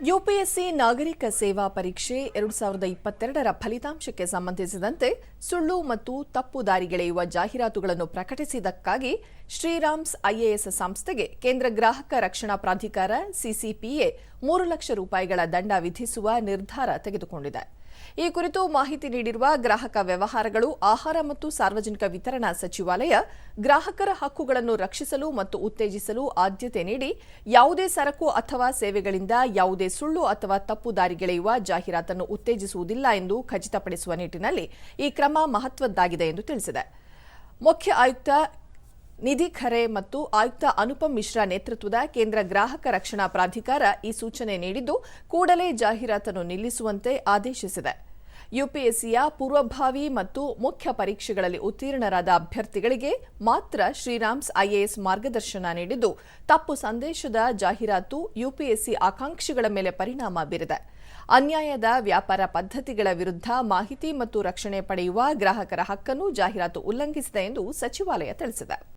UPSC ನಾಗರಿಕ ಸೇವಾ ಪರೀಕ್ಷೆ ಎರಡು ಸಾವಿರದ ಇಪ್ಪತ್ತೆರಡರ ಫಲಿತಾಂಶಕ್ಕೆ ಸಂಬಂಧಿಸಿದಂತೆ ಸುಳ್ಳು ಮತ್ತು ತಪ್ಪು ದಾರಿಗೆಳೆಯುವ ಜಾಹೀರಾತುಗಳನ್ನು ಪ್ರಕಟಿಸಿದ್ದಕ್ಕಾಗಿ ಶ್ರೀರಾಮ್ಸ್ ಐಎಎಸ್ ಸಂಸ್ಥೆಗೆ ಕೇಂದ್ರ ಗ್ರಾಹಕ ರಕ್ಷಣಾ ಪ್ರಾಧಿಕಾರ ಸಿಸಿಪಿಎ ಮೂರು ಲಕ್ಷ ರೂಪಾಯಿಗಳ ದಂಡ ವಿಧಿಸುವ ನಿರ್ಧಾರ ತೆಗೆದುಕೊಂಡಿದೆ. ಈ ಕುರಿತು ಮಾಹಿತಿ ನೀಡಿರುವ ಗ್ರಾಹಕ ವ್ಯವಹಾರಗಳು, ಆಹಾರ ಮತ್ತು ಸಾರ್ವಜನಿಕ ವಿತರಣಾ ಸಚಿವಾಲಯ ಗ್ರಾಹಕರ ಹಕ್ಕುಗಳನ್ನು ರಕ್ಷಿಸಲು ಮತ್ತು ಉತ್ತೇಜಿಸಲು ಆದ್ಯತೆ ನೀಡಿ ಯಾವುದೇ ಸರಕು ಅಥವಾ ಸೇವೆಗಳಿಂದ ಯಾವುದೇ ಸುಳ್ಳು ಅಥವಾ ತಪ್ಪು ದಾರಿಗೆಳೆಯುವ ಜಾಹೀರಾತನ್ನು ಉತ್ತೇಜಿಸುವುದಿಲ್ಲ ಎಂದು ಖಚಿತಪಡಿಸುವ ನಿಟ್ಟಿನಲ್ಲಿ ಈ ಕ್ರಮ ಮಹತ್ವದ್ದಾಗಿದೆ ಎಂದು ತಿಳಿಸಿದೆ. ಮುಖ್ಯ ಆಯುಕ್ತ ನಿಧಿ ಖರೆ ಮತ್ತು ಆಯುಕ್ತ ಅನುಪಮ್ ಮಿಶ್ರಾ ನೇತೃತ್ವದ ಕೇಂದ್ರ ಗ್ರಾಹಕ ರಕ್ಷಣಾ ಪ್ರಾಧಿಕಾರ ಈ ಸೂಚನೆ ನೀಡಿದ್ದು, ಕೂಡಲೇ ಜಾಹೀರಾತನ್ನು ನಿಲ್ಲಿಸುವಂತೆ ಆದೇಶಿಸಿದೆ. ಯುಪಿಎಸ್ಸಿಯ ಪೂರ್ವಭಾವಿ ಮತ್ತು ಮುಖ್ಯ ಪರೀಕ್ಷೆಗಳಲ್ಲಿ ಉತ್ತೀರ್ಣರಾದ ಅಭ್ಯರ್ಥಿಗಳಿಗೆ ಮಾತ್ರ ಶ್ರೀರಾಮ್ಸ್ ಐಎಎಸ್ ಮಾರ್ಗದರ್ಶನ ನೀಡಿದ್ದು, ತಪ್ಪು ಸಂದೇಶದ ಜಾಹೀರಾತು ಯುಪಿಎಸ್ಸಿ ಆಕಾಂಕ್ಷಿಗಳ ಮೇಲೆ ಪರಿಣಾಮ ಬೀರಿದೆ. ಅನ್ಯಾಯದ ವ್ಯಾಪಾರ ಪದ್ಧತಿಗಳ ವಿರುದ್ಧ ಮಾಹಿತಿ ಮತ್ತು ರಕ್ಷಣೆ ಪಡೆಯುವ ಗ್ರಾಹಕರ ಹಕ್ಕನ್ನು ಜಾಹೀರಾತು ಉಲ್ಲಂಘಿಸಿದೆ ಎಂದು ಸಚಿವಾಲಯ ತಿಳಿಸಿದೆ.